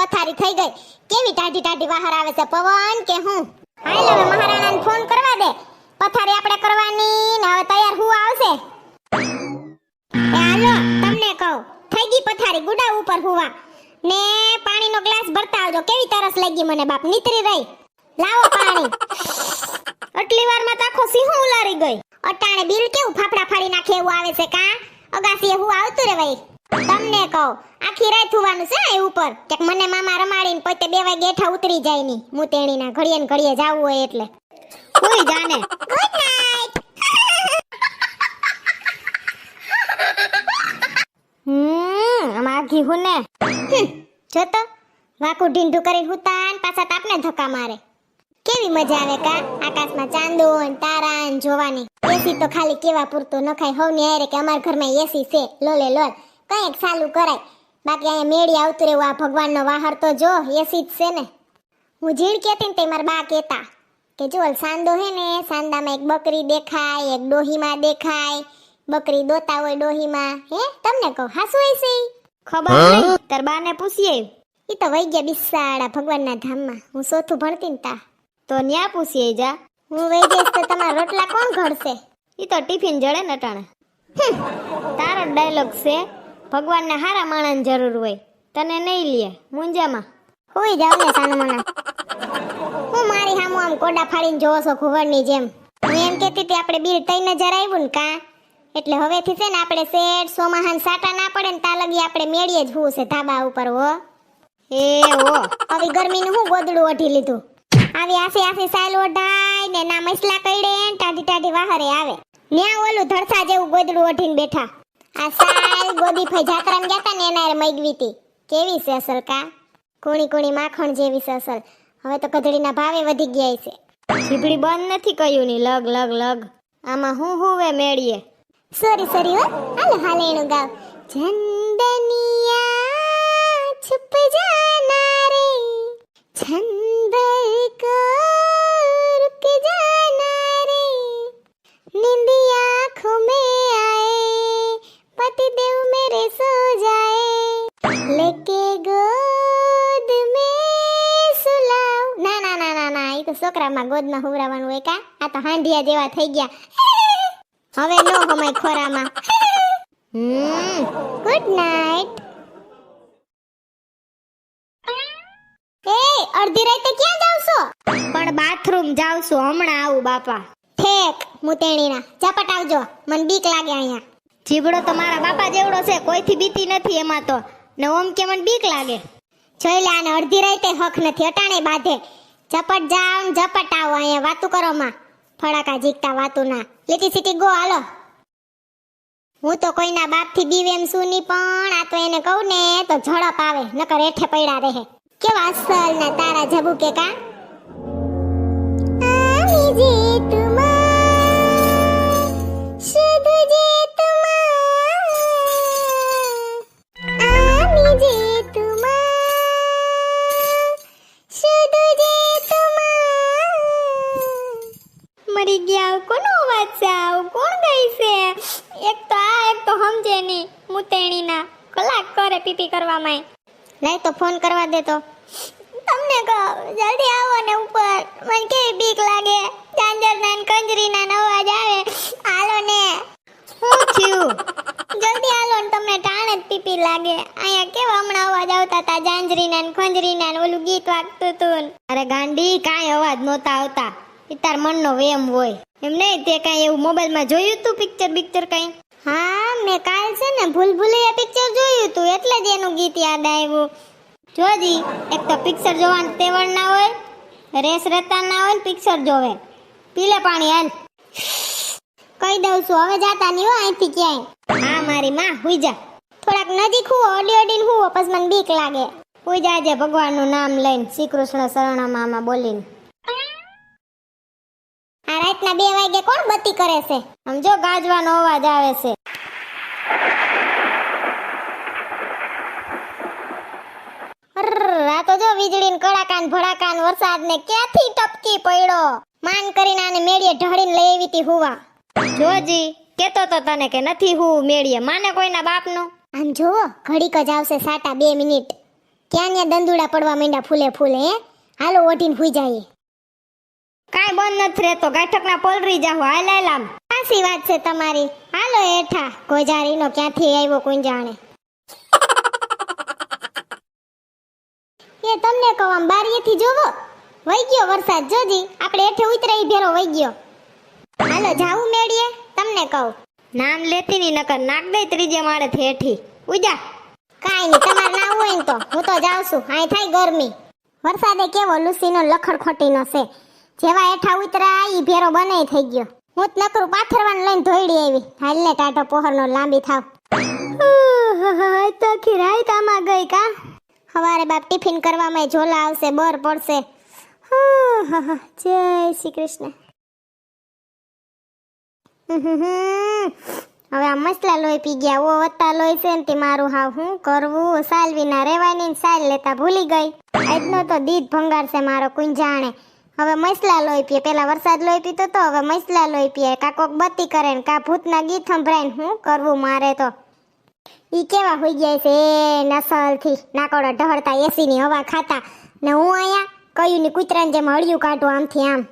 પથારી થઈ ગઈ. કેવી ટાઢી ટાઢી બહાર આવે છે, પવન કે હું? હાલ, હવે મહારાણાને ફોન કરવા દે. પથારી આપણે કરવાની ને હવે તૈયાર હું આવશે? હાલો, તમને કહું. થઈ ગઈ પથારી ગુડા ઉપર હુવા ને પાણીનો ગ્લાસ ભરતા આવજો. કેવી તરસ લાગી મને બાપ, નીતરી રહી. લાવો પાણી. આટલી વારમાં તો આખો સિંહ ઉલારી ગઈ. અટાણે બિલ કેવું ફાફડા ફાડી નાખે એવું આવે છે કા? અગાસી હું આવતું રે ભાઈ. તમને કહું આખી રાત હુવાનું છે એ ઉપર કે મને મામા રમાડીને પોતે બે વાગે હેઠા ઉતરી જાય ની હું તેણીના ઘડીએ ને ઘડીએ જાવું હોય એટલે. કોઈ જાણે. ગુડ નાઈટ હમ આમાં હું ને. જો તો. વાકુ ઢીંઢું કરીને હુતાન પાછા તાપને ધક્કા મારે. કેવી મજા આવે કા? આકાશમાં ચાંદો ને તારા ને જોવાની. એસી તો ખાલી કેવા પૂરતો નખાય. હોવની હારે કે અમારા ઘરમાં એસી છે. લોલે લોલ કંઈક ચાલુ કરાય. બાકી અહીંયા મેળી આવતું રહેવું આ ભગવાનનો વાહર તો જો એસી જ છે ને. હું જીણ કહેતી ને તે મારા બા કહેતા કે જો સાંદો હે ને સાંદામાં એક બકરી દેખાય એક ડોહીમાં દેખાય બકરી દોતા હોય ડોહીમાં. હે તમને કહું હાસુ છે ખબર નહીં તાર બાને પૂછીએ. ઈ તો વહી ગયા બિસાડા ભગવાનના ધામમાં. હું ચોથું ભણતી ને તા. તો ન્યા પૂછીએ જા. હું વહી જઈશ તો તમારા રોટલા કોણ ઘડશે? એ તો ટિફિન જડે ને ટાણે તારો ડાયલોગ છે ભગવાનને હારા માણસની જરૂર હોય. તને નહીં લે મુંજામાં. હોય જાવ ને સાનમણા હું મારી હામું આમ કોડા ફાડીને જોવો છો ઘુવડની જેમ. હું એમ કહેતી હતી આપણે બિલ તઈને જરા આવ્યું ને કાં? એટલે હવેથી છે ને આપણે શેઠ સોમાહાન સાટા ના પડે ને તાલગી આપણે મેળીએ જ હું છે ધાબા ઉપર હો. એ હો. આવી ગરમીનું હું ગોદડું ઓઢી લીધું. આવી આસી આસી સાયલ ઓઢાય ને ના મસલા કઈડે ટાઢી ટાઢી વાહરે આવે. ન્યા ઓલું ધરસા જેવું ગોદડું ઓઢીને બેઠા. આ સાલ ગોદી ફઈ જાત્રામાં ગયા તા ને એના મગવી તી. કેવી છે અસલ કા? કુણી કુણી માખણ જેવી છે અસલ. હવે તો કધડીના ભાવે વધી ગયા છે. ઝીપડી બંધ નથી કહ્યું ની લગ લગ લગ. આમાં હું હુવે મેળીએ? સોરી સોરી હો. હાલ હાલ એનું ગાવ. ચંદનિયા છુપ જાના રે છંદ કો છોકરામાં ગોદમાં હુવરાવાનું હોય કા? આ તો હાંડિયા જેવા થઈ ગયા. હવે નો હમાય ખોરામાં. હમ ગુડ નાઇટ એ અડધી રાતે ક્યાં જાવ છો? પણ બાથરૂમ જાવ છું હમણાં આવું બાપા. ઠેક મુતેણીના. ઝપટ આવજો. મને બીક લાગે અહીંયા. જીબડો તો મારા બાપા જેવડો છે કોઈથી બીતી નથી એમાં તો. ને ઓમ કે મને બીક લાગે. જોઈ લે આને અડધી રાતે હક નથી અટાણે બાંધે. ઝપટ ને ઝપટ આવો અહીંયા વાતું કરો માં. ફડાકા જીકતા વાતું ના લીટી સીટી ગો, હાલો. હું તો કોઈના બાપથી બીવે એમ શું નહીં, પણ આ તો એને કહું ને તો ઝડપ આવે, નકર હેઠે પડ્યા રહે. કેવા અસલ ના તારા જબુ કે કા? મરી ગયા કોનો અવાજ છે આવ કોણ ગઈ છે? એક તો આ એક તો સમજે નહીં મુતેણીના. કલાક કરે પીપી કરવામાં. લઈ તો ફોન કરવા દે તો. તમને કહો જલ્દી આવો ને ઉપર. મને કેવી બીક લાગે? ચાંદરના ને કંજરીના ને અવાજ આવે. હાલો ને. શું થયું? જલ્દી હાલો ને તમને ટાણે જ પીપી લાગે. અહીંયા કેવા હમણાં અવાજ આવતા હતા? જાંજરીના ને ખંજરીના ને ઓલું ગીત વાગતું હતું. અરે ગાંડી કાંઈ અવાજ નહોતા આવતા. એ તાર મનનો વેમ હોય. એમ નહીં? તે કાંઈ એવું મોબાઈલમાં જોયું તું પિક્ચર પિક્ચર કાંઈ? હા મેં કાલ છે ને ભૂલ ભૂલૈયા પિક્ચર જોયું તું એટલે જ એનું ગીત યાદ આવ્યું. જોજી એક તો પિક્ચર જોવાનું તેવડ ના હોય રેસ રહેતા ના હોય ને પિક્ચર જોવે. પીલે પાણી હાલ. કહી દઉં છું હવે જાતા નહીં હો અહીંથી ક્યાંય. હા મારી માં હુઈ જા. થોડાક નજીક હુવો અડી અડીને હુવો પછી મને બીક લાગે. પૂજા જે ભગવાનનું નામ લઈને શ્રી કૃષ્ણ શરણમાં બોલીને. રાતના બે વાગે કોણ બત્તી કરે છે? સમજો ગાજવાનો અવાજ આવે છે. રાતો જો વીજળી કડાકાન કડાકા ને ભડાકા ને વરસાદ ને ક્યાંથી ટપકી પડ્યો? માન કરીને આને મેળીએ ઢળીને લઈ આવી તી હુવા. જોજી કેતો તો તને કે નથી હું મેળીએ, માને કોઈના બાપનું? આમ જોવો ઘડીક જ આવશે સાટા બે મિનિટ. ક્યાં ને દંદુડા પડવા માંડ્યા ફૂલે ફૂલે, હે? હાલો ઓઢીને હુઈ જઈએ. કાંઈ બંધ નથી રહેતો. ગાઠકના પોલરી જાહો. હાલ હાલ આમ. સાચી વાત છે તમારી. હાલો, હેઠા. ગોજારીનો ક્યાંથી આવ્યો કોણ જાણે. એ તમને કહું બારીએથી જોવો. વહી ગયો વરસાદ. જોજી, આપણે હેઠે ઉતરાઈ ભેરો વહી ગયો. હાલો જાવું મેળીએ, તમને કહું. નામ લેતી ની, નકર નાક દે ત્રીજે માળે હેઠી. ઉજા. કાઈ નહીં, તમારે ના હોય તો. હું તો જાઉં છું. અહીં થાય ગરમી. વરસાદે કેવો લુસીનો લખડ ખોટીનો છે. જેવા હેઠા ઉતરા ઈ ભેરો બને થઈ ગયો. હું જ નકરું પાથરવાનું લઈને ધોઈડી આવી. હાલને ટાટો પોહરનો લાંબી થાવ. તો ખીરાય તામાં ગઈ કા? હવારે બાપ ટિફિન કરવામાં ઝોલા આવશે બર પડશે. જય શ્રી કૃષ્ણ. હવે આ મસલા લોહી પી ગયા ઓ વત્તા લોહી છે ને તે મારું હાવ હું કરવું? સાલ વિના રેવાની ને સાલ લેતા ભૂલી ગઈ. આજનો તો દીધ ભંગાર છે મારો કુંજ જાણે. હવે મસલા લોહી પીએ. પેલા વરસાદ લોહી પીતો તો હવે મસલા લોહી પીએ. કા કોક બત્તી કરે ને કા ભૂતના ગીત સંભળાય હું કરવું મારે તો. ઈ કેવા હોઈ ગયા છે? નસલથી નાકોડો ઢહળતા એસી ની હવા ખાતા. ને હું અહીંયા કયું ની કૂતરાને જેમ હળિયું કાઢું આમથી આમ.